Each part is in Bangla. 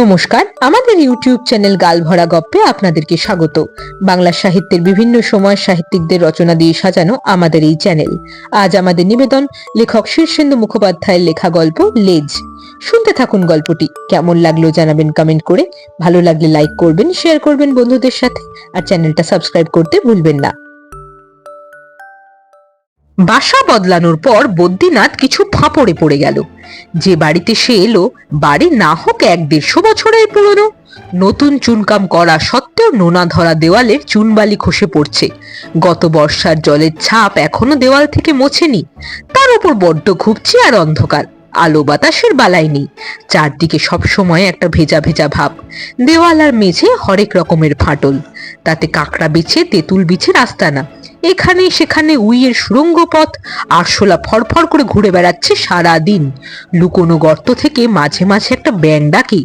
নমস্কার, আমাদের ইউটিউব চ্যানেল গালভরা গপ্পে আপনাদেরকে স্বাগত। বাংলা সাহিত্যের বিভিন্ন সময় সাহিত্যিকদের রচনা দিয়ে সাজানো আমাদের এই চ্যানেল। আজ আমাদের নিবেদন, লেখক শীর্ষেন্দু মুখোপাধ্যায়ের লেখা গল্প লেজ। শুনতে থাকুন গল্পটি, কেমন লাগল জানাবেন কমেন্ট করে। ভালো লাগলে লাইক করবেন শেয়ার করবেন বন্ধুদের সাথে। আর চ্যানেলটা সাবস্ক্রাইব করতে ভুলবেন না। বাসা বদলানোর পর বদ্রীনাথ কিছু ফাঁপড়ে পড়ে গেল। যে বাড়িতে সে এলো, বাড়ি না হোক এক দেড়শো বছরের পুরনো। নতুন চুনকাম করা সত্ত্বেও নোনা ধরা দেওয়ালের চুনবালি খসে পড়ছে। গত বর্ষার জলের ছাপ এখনও দেওয়াল থেকে মোছেনি। তার উপর বড্ড ঘুপছে আর অন্ধকার। আলো বাতাসের বালাই নেই। চারদিকে সবসময় একটা ভেজা ভেজা ভাব। দেওয়াল আর মেঝে হরেক রকমের ফাটল। তাতে কাঁকড়া বিছে, তেঁতুল বিছে রাস্তা না এখানে সেখানে উইয়ের সুরঙ্গ পথ আরশোলা ফরফর করে ঘুরে বেড়াচ্ছে সারা দিন লুকোনো গর্ত থেকে মাঝে মাঝে একটা ব্যাং ডাকি।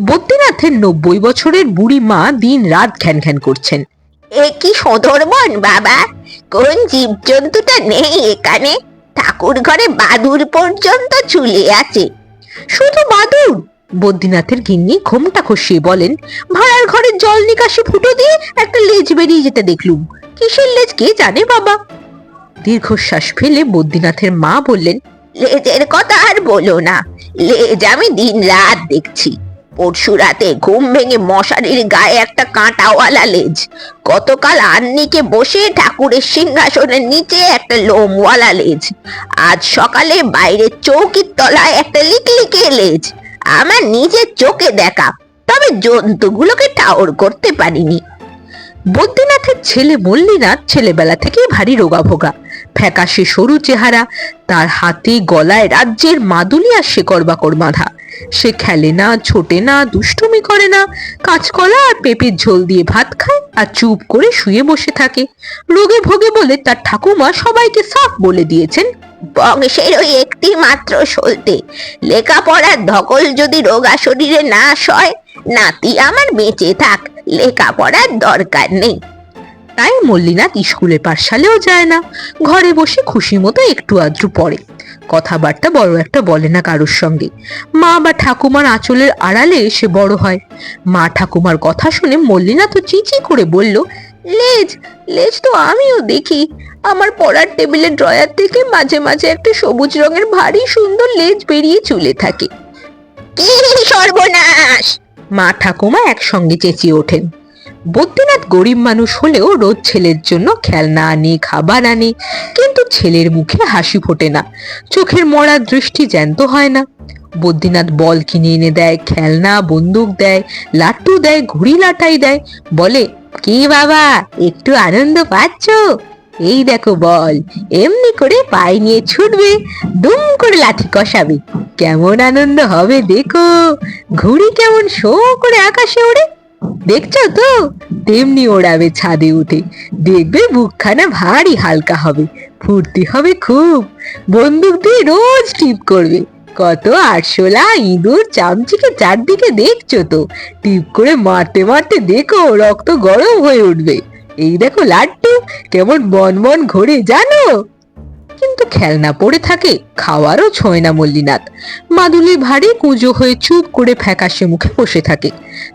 বদ্রীনাথের নব্বই বছরের বুড়ি মা দিন রাত ঘ্যান ঘ্যান করছেন। এ কি সদরবন বাবা? কোন জীবজন্তুটা নেই এখানে? ঠাকুর ঘরে বাদুর পর্যন্ত ঝুলে আছে। শুধু বাদুর? বদ্রীনাথের গিন্নি ঘোমটা খসিয়ে বলেন ভাড়ার ঘরের জল নিকাশি ফুটো দিয়ে একটা লেজ বেরিয়ে যেতে দেখলুম। কিসের লেজ কে জানে বাবা? দীর্ঘশ্বাস ফেলে বদ্রীনাথের মা বললেন, লেজের কথা আর বলো না, লেজ আমি দিন রাত দেখছি। পরশু রাতে ঘুম ভেঙে মশারির গায়ে একটা কাঁটাওয়ালা লেজ। গতকাল আন্নিকে বসে ঠাকুরের সিংহাসনের নিচে একটা লোমওয়ালা লেজ। আজ সকালে বাইরের চৌকির তলায় একটা লিকলিকে লেজ। আমার নিজের চোখে দেখা, তবে জন্তুগুলোকে ঠাউর করতে পারিনি। বদ্রীনাথের ছেলে মল্লিনাথ ছেলেবেলা থেকেই ভারী রোগাভোগা। ফ্যাকাশে সরু চেহারা, তার হাতে গলায় রাজ্যের মাদুলি আর বাকড় বাঁধা। সে খেলে না, ছোটে না, দুষ্টুমি করে না, কাঁচকলা আর পেঁপের ঝোল দিয়ে ভাত খায় আর চুপ করে শুয়ে বসে থাকে। রোগে ভোগে বলে তার ঠাকুমা সবাইকে সাফ বলে দিয়েছেন, বংশের ওই একটি মাত্র সলতে লেখাপড়ার ধকল যদি রোগা শরীরে না সয় নাতি আমার বেঁচে থাক লেখাপড়ার দরকার নেই। তাই মল্লিনাথ স্কুলে পাঠশালেও যায় না। ঘরে বসে খুশি মতো একটু আধটু পড়ে। কথাবার্তা বড় একটা বলে না কারোর সঙ্গে। মা বা ঠাকুমার আঁচলের আড়ালে সে বড় হয়। মা ঠাকুমার কথা শুনে মল্লিনাথ চিচি করে বলল, লেজ লেজ তো আমিও দেখি। আমার পড়ার টেবিলের ড্রয়ার থেকে মাঝে মাঝে একটা সবুজ রঙের ভারী সুন্দর লেজ বেরিয়ে চলে থাকে। কি সর্বনাশ! মা ঠাকুমা একসঙ্গে চেঁচিয়ে ওঠেন। বদ্রীনাথ গরিব মানুষ হলেও রোজ ছেলের জন্য খেলনা আনে, খাবার আনে, কিন্তু ছেলের মুখে হাসি ফোটে না। চোখের মরা দৃষ্টি জ্যান্ত হয় না। বদ্রীনাথ বল কিনে এনে দেয়, খেলনা, বন্দুক দেয়, লাট্টু দেয়, ঘুড়ি লাটাই দেয়। বলে, কি বাবা, একটু আনন্দ পাচ্ছ? এই দেখো বল, এমনি করে পায়ে নিয়ে ছুটবে, দুম করে লাঠি কষাবে। কেমন আনন্দ হবে দেখো, ঘুড়ি কেমন শো করে আকাশে ওড়ে। দেখছ তো? তেমনি ওড়াবে ছাদে উঠে। দেখবে বুকখানা ভারী হালকা হবে, ফুর্তি হবে খুব। বন্দুক দিয়ে রোজ টিপ করবে। কত আরশোলা ইঁদুর চামচিকে চারদিকে দেখছ তো? টিপ করে মারতে মারতে দেখো, রক্ত গরম হয়ে উঠবে। এই দেখো লাড্ডু, কেমন বন বন ঘোরে, জানো? কিন্তু খেলনা পড়ে থাকে, খাওয়ারও ছোঁয় না মল্লিনাথ। মাদুলি ভারী কুঁজো হয়ে চুপ করে ফ্যাকাশে মুখে বসে থাকে।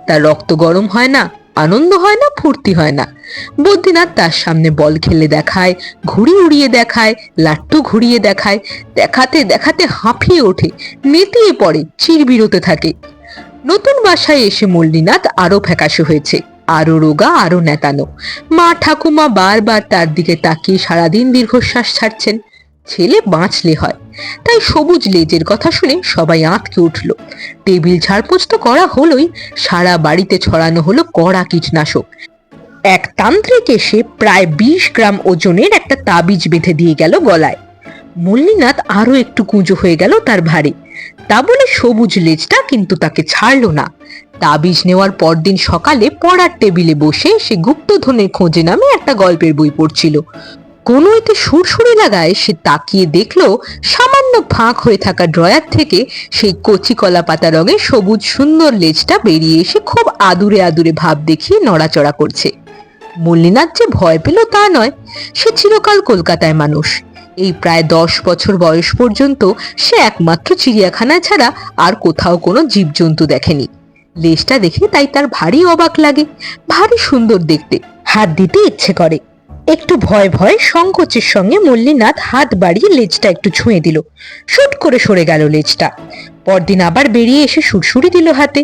তার রক্ত গরম হয় না, আনন্দ হয় না, ফুর্তি হয় না। বদ্রীনাথ তার সামনে বল খেলে দেখায়, ঘুড়ি উড়িয়ে দেখায় লাট্টু ঘুরিয়ে দেখায়, দেখাতে দেখাতে হাঁফিয়ে ওঠে, নেতিয়ে পড়ে, চিরবিরতে থাকে। নতুন বাসায় এসে মল্লিনাথ আরও ফ্যাকাশে হয়েছে। আরও রোগা, আরও নেতানো। মা ঠাকুমা বারবার তার দিকে তাকিয়ে সারাদিন দীর্ঘশ্বাস ছাড়ছেন। ছেলে বাঁচলে হয়। তাই সবুজ লেজের কথা শুনে সবাই আঁতকে উঠল। টেবিল ঝাড়পোছ তো করা হলোই, সারা বাড়িতে ছড়ানো হলো কড়া কীটনাশক। এক তান্ত্রিক এসে প্রায় বিশ গ্রাম ওজনের একটা তাবিজ বেঁধে দিয়ে গেল গলায়। মল্লিনাথ আরও একটু কুঁজো হয়ে গেল তার ভারে। তা বলে সবুজ লেজটা কিন্তু তাকে ছাড়লো না। তাবিজ নেওয়ার পরদিন সকালে পড়ার টেবিলে বসে সে গুপ্তধনের খোঁজে নামে একটা গল্পের বই পড়ছিল। কোনো এতে সুরসুরি লাগায় সে তাকিয়ে দেখল, সামান্য ফাঁক হয়ে থাকা ড্রয়ার থেকে সেই কচি কলা পাতা রঙের সবুজ সুন্দর লেজটা বেরিয়ে এসে খুব আদুরে আদুরে ভাব দেখিয়ে নড়াচড়া করছে। মল্লিনাথ যে ভয় পেল তা নয়, সে চিরকাল কলকাতায় মানুষ। এই প্রায় দশ বছর বয়স পর্যন্ত সে একমাত্র চিড়িয়াখানা ছাড়া আর কোথাও কোনো জীবজন্তু দেখেনি। লেজটা দেখে তাই তার ভারী অবাক লাগে। ভারী সুন্দর দেখতে। হাত দিতে ইচ্ছে করে। একটু ভয় ভয় সংকোচের সঙ্গে মল্লিনাথ হাত বাড়িয়ে লেজটা একটু ছুঁয়ে দিল। শুট করে সরে গেল লেজটা। পরদিন আবার বেরিয়ে এসে সুরসুরি দিল হাতে।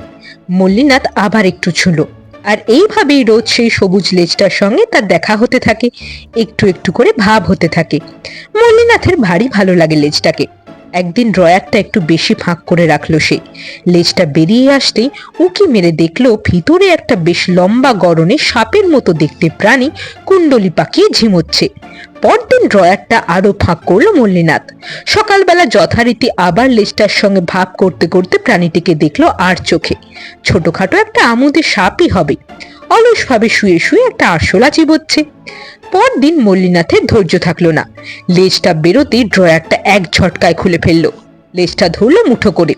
মল্লিনাথ আবার একটু ছুঁলো। আর এইভাবেই রোজ সেই সবুজ লেজটার সঙ্গে তার দেখা হতে থাকে। একটু একটু করে ভাব হতে থাকে। মল্লিনাথের ভারী ভালো লাগে লেজটাকে। একদিন ড্রয়ারটা একটু বেশি ফাঁক করে রাখল সে। লেজটা বেরিয়ে আসতে উকি মেরে দেখল ভিতরে একটা বেশ লম্বা গরনে সাপের মতো দেখতে প্রাণী কুণ্ডলি পাকিয়ে ঝিমোচ্ছে। পরদিন ড্রয়ারটা আরও ফাঁক করল মল্লিনাথ। সকালবেলা যথারীতি আবার লেজটার সঙ্গে ভাব করতে করতে প্রাণীটিকে দেখল আর চোখে। ছোটখাটো একটা আমুদের সাপই হবে। অলসভাবে শুয়ে শুয়ে একটা আরশোলা চিবোচ্ছে। পরদিন মল্লিনাথের ধৈর্য থাকল না। লেজটা বেরোতে ড্রয়ারটা এক ঝটকায় খুলে ফেলল। লেজটা ধরলো মুঠো করে।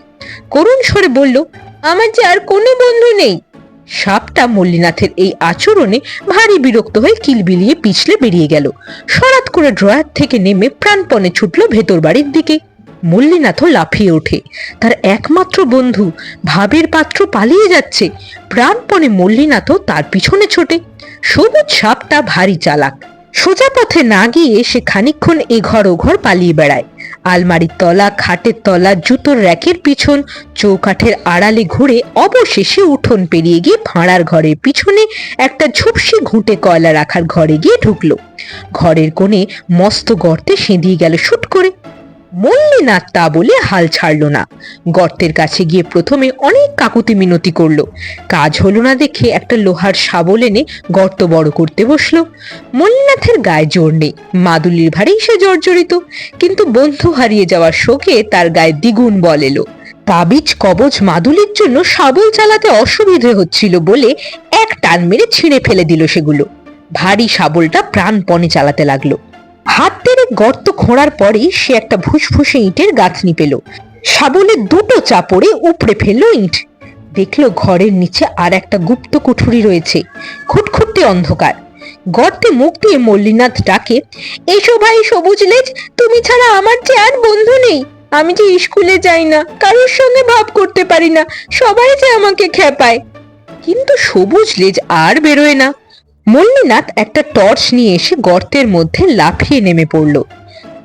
করুণ স্বরে বলল, আমার যে আর কোনো বন্ধু নেই। সাপটা মল্লিনাথের এই আচরণে ভারী বিরক্ত হয়ে কিলবিলিয়ে পিছলে বেরিয়ে গেল। সরাত করে ড্রয়ার থেকে নেমে প্রাণপণে ছুটল ভেতর বাড়ির দিকে। মল্লিনাথও লাফিয়ে ওঠে। তার একমাত্র বন্ধু ভাবের পাত্র পালিয়ে যাচ্ছে। প্রাণপণে মল্লিনাথও তার পিছনে ছোটে। সবুজ সাপটা ভারী চালাক। সোজা পথে না গিয়ে সে খানিকক্ষণ এঘর ওঘর পালিয়ে বেড়ায়। আলমারির তলা, খাটের তলা, জুতোর র্যাকের পিছন, চৌকাঠের আড়ালে ঘুরে অবশেষে উঠোন পেরিয়ে গিয়ে ভাঁড়ার ঘরের পিছনে একটা ঝুপসি ঘুঁটে কয়লা রাখার ঘরে গিয়ে ঢুকলো। ঘরের কোণে মস্ত গর্তে সেঁধিয়ে গেল শুট করে। মল্লিনাথ তা বলে হাল ছাড়লো না। গর্তের কাছে গিয়ে প্রথমে অনেক কাকুতি মিনতি করল। কাজ হলো না দেখে একটা লোহার শাবল এনে গর্ত বড় করতে বসল। মল্লিনাথের গায়ে জোর নেই, মাদুলির ভারেই সে জর্জরিত। কিন্তু বন্ধু হারিয়ে যাওয়ার শোকে তার গায়ে দ্বিগুণ বল এলো। তাবিজ, কবজ, মাদুলির জন্য শাবল চালাতে অসুবিধে হচ্ছিল বলে এক টান মেরে ছিঁড়ে ফেলে দিল সেগুলো। ভারী শাবলটা প্রাণপণে চালাতে লাগল। হাত টেনে গর্ত খোঁড়ার পরেই সে একটা ফুসফুসে ইটের গাঁথনি পেল। শাবলে দুটো চাপড়ে উপড়ে ফেলল ইঁট। দেখল ঘরের নিচে আর একটা গুপ্ত কুঠুরি রয়েছে। খুটখুটে অন্ধকার। গর্তে মুখ দিয়ে মল্লিনাথ ডাকে, এসো ভাই সবুজ লেজ, তুমি ছাড়া আমার যে আর বন্ধু নেই। আমি যে স্কুলে যাই না, কারোর সঙ্গে ভাব করতে পারি না, সবাই যে আমাকে খেপায় কিন্তু সবুজ লেজ আর বেরোয় না। মল্লিনাথ একটা টর্চ নিয়ে এসে গর্তের মধ্যে লাফিয়ে নেমে পড়ল।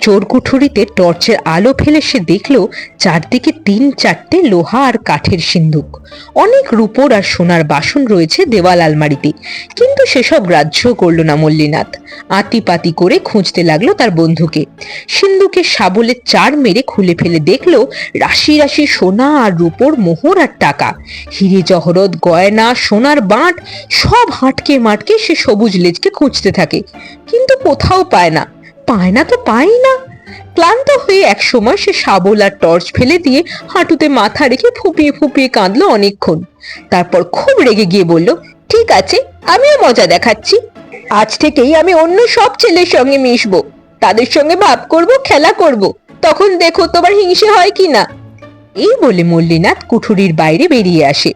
চোরকুঠুরিতে টর্চের আলো ফেলে সে দেখল চারদিকে তিন চারটে লোহা আর কাঠের সিন্ধুক অনেক রূপোর আর সোনার বাসন রয়েছে দেওয়াল আলমারিতে। কিন্তু সেসব গ্রাহ্য করল না মল্লিনাথ। আতিপাতি করে খুঁজতে লাগল তার বন্ধুকে। সিন্ধুকে শাবলের চার মেরে খুলে ফেলে দেখল রাশি রাশি সোনা আর রূপোর মোহর আর টাকা। হিরে জহরত, গয়না, সোনার বাঁট সব হাঁটকে মাটকে সে সবুজ লেজকে খুঁজতে থাকে। কিন্তু কোথাও পায় না। পায় না তো পাই না। ক্লান্ত হয়ে এক সময় সে শাবল আর টর্চ ফেলে দিয়ে হাঁটুতে মাথা রেখে ফুপিয়ে ফুপিয়ে কাঁদলো অনেকক্ষণ। তারপর খুব রেগে গিয়ে বলল, ঠিক আছে, আমিও মজা দেখাচ্ছি। আজ থেকেই আমি অন্য সব ছেলের সঙ্গে মিশবো। তাদের সঙ্গে ভাব করব, খেলা করব। তখন দেখো তোমার হিংসে হয় কি না? এই বলে মল্লিনাথ কুঠুরির বাইরে বেরিয়ে আসে।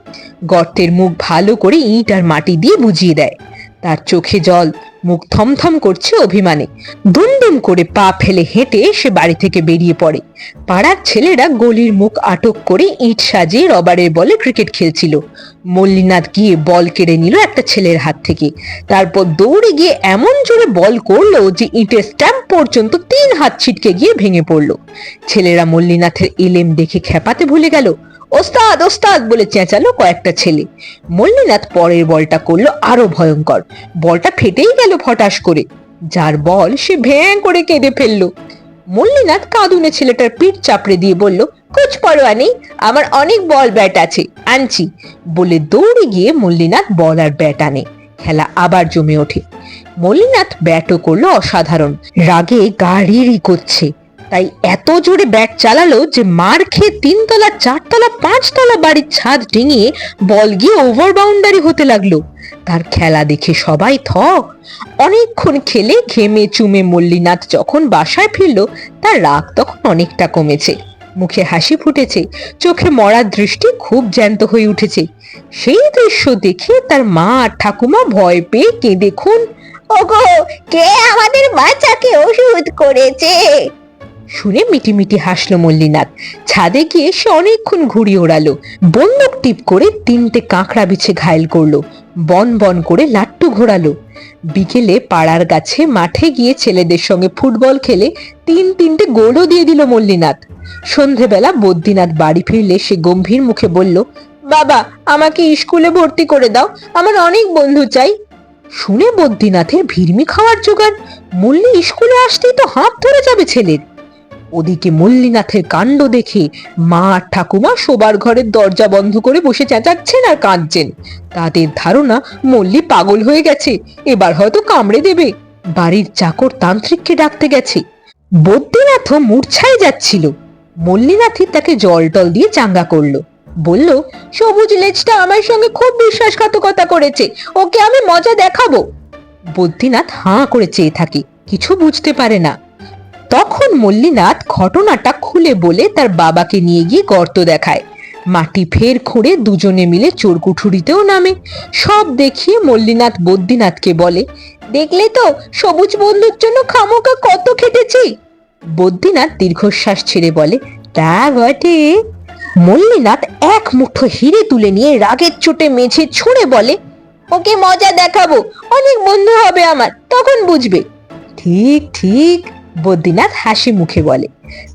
গর্তের মুখ ভালো করে ইট আর মাটি দিয়ে বুঝিয়ে দেয়। তার চোখে জল, মুখ থমথম করছে অভিমানে। দুমদুম করে পা ফেলে হেঁটে সে বাড়ি থেকে বেরিয়ে পড়ে। পাড়ার ছেলেরা গলির মুখ আটক করে ইট সাজিয়ে রবারের বলে ক্রিকেট খেলছিল। মল্লিনাথ গিয়ে বল কেড়ে নিল একটা ছেলের হাত থেকে। তারপর দৌড়ে গিয়ে এমন জোরে বল করল যে ইটের স্ট্যাম্প পর্যন্ত তিন হাত ছিটকে গিয়ে ভেঙে পড়ল। ছেলেরা মল্লিনাথের এলেম দেখে খেপাতে ভুলে গেল। ওস্তাদ ওস্তাদ বলে চেঁচালো কয়েকটা ছেলে। মল্লিনাথ পরের বলটা করল আরও ভয়ঙ্কর। বলটা ফেটেই গেল ফটাস করে। যার বল সে ভ্যাঁ করে কেঁদে ফেলল। মল্লিনাথ কাঁদুনে ছেলেটার পিঠ চাপড়ে দিয়ে বলল কুচ পরোয়া নেই, আমার অনেক বল ব্যাট আছে, আনছি। বলে দৌড়ে গিয়ে মল্লিনাথ বল আর ব্যাট আনে। খেলা আবার জমে ওঠে। মল্লিনাথ ব্যাটও করল অসাধারণ। রাগে গাড়িরই করছে। তাই এত জোরে ব্যাট চালালো যে মার খেয়ে তিনতলা, চারতলা, পাঁচতলা বাড়ির ছাদ ডিঙিয়ে বল গিয়ে ওভার বাউন্ডারি হতে লাগল। তার খেলা দেখে সবাই থ অনেকক্ষণ খেলে ঘেমে চুমে মল্লিনাথ যখন বাসায় ফিরল, তার রাগ তখন অনেকটা কমেছে। মুখে হাসি ফুটেছে, চোখে মরার দৃষ্টি খুব জ্যান্ত হয়ে উঠেছে। সেই দৃশ্য দেখে তার মা আর ঠাকুমা ভয় পেয়ে কেঁদে খুন। ওগো, কে আমাদের বাচ্চাকে ওষুধ করেছে? শুনে মিটিমিটি হাসলো মল্লিনাথ। ছাদে গিয়ে সে অনেকক্ষণ ঘুড়ি ওড়ালো। বন্দুক টিপ করে তিনটে কাঁকড়া বিছে ঘায়েল করল। বন বন করে লাট্টু ঘোরালো। বিকেলে পাড়ার গাছে মাঠে গিয়ে ছেলেদের সঙ্গে ফুটবল খেলে তিন তিনটে গোলও দিয়ে দিল মল্লিনাথ। সন্ধেবেলা বদ্রীনাথ বাড়ি ফিরলে সে গম্ভীর মুখে বলল, বাবা, আমাকে স্কুলে ভর্তি করে দাও। আমার অনেক বন্ধু চাই। শুনে বদ্রীনাথের ভিড়মি খাওয়ার জোগাড় মল্লি, স্কুলে আসতেই তো হাত ধরে যাবে ছেলের। ওদিকে মল্লিনাথের কাণ্ড দেখে মা আর ঠাকুমা শোবার ঘরের দরজা বন্ধ করে বসে চেঁচাচ্ছেন আর কাঁদছেন। তাদের ধারণা মল্লি পাগল হয়ে গেছে, এবার হয়তো কামড়ে দেবে। বাড়ির চাকর তান্ত্রিককে ডাকতে গেছে। বদ্রীনাথও মূর্ছায় যাচ্ছিল। মল্লিনাথই তাকে জল টল দিয়ে চাঙ্গা করল। বলল, সবুজ লেজটা আমার সঙ্গে খুব বিশ্বাসঘাতকতা করেছে, ওকে আমি মজা দেখাবো। বদ্রীনাথ হাঁ করে চেয়ে থাকে, কিছু বুঝতে পারে না। তখন মল্লিনাথ ঘটনাটা খুলে বলে তার বাবাকে নিয়ে গিয়ে গর্ত দেখায়। মাটি ফের খুঁড়ে দুজনে মিলে চোরকুঠুরিতেও নামে। সব দেখিয়ে মল্লিনাথ বদ্রীনাথকে বলে, দেখলে তো, সবুজ বন্ধুর জন্য খামোকা কত খেটেছি? বদ্রীনাথ দীর্ঘশ্বাস ছেড়ে বলে, তা বটে। মল্লিনাথ এক মুঠো হিরে তুলে নিয়ে রাগের চোটে মেঝে ছুঁড়ে বলে, ওকে মজা দেখাবো, অনেক বন্ধু হবে আমার, তখন বুঝবে। ঠিক ঠিক বদ্রীনাথ হাসি মুখে বলে।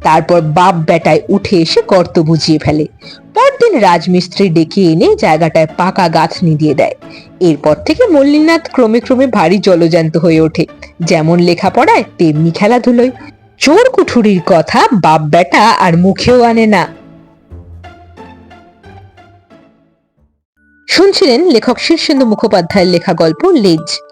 তারপর বাপ বেটায় উঠে এসে গর্ত বুঝিয়ে ফেলে। পরদিন রাজমিস্ত্রি ডেকে এনে জায়গাটায় পাকা গাঁথনি দিয়ে দেয়। এরপর থেকে মল্লিনাথ ক্রমে ক্রমে ভারী জলজান্ত হয়ে ওঠে। যেমন লেখাপড়ায়, তেমনি খেলাধুলোয়। চোর কুঠুরির কথা বাপ বেটা আর মুখেও আনে না। শুনছিলেন লেখক শীর্ষেন্দু মুখোপাধ্যায়ের লেখা গল্প লেজ।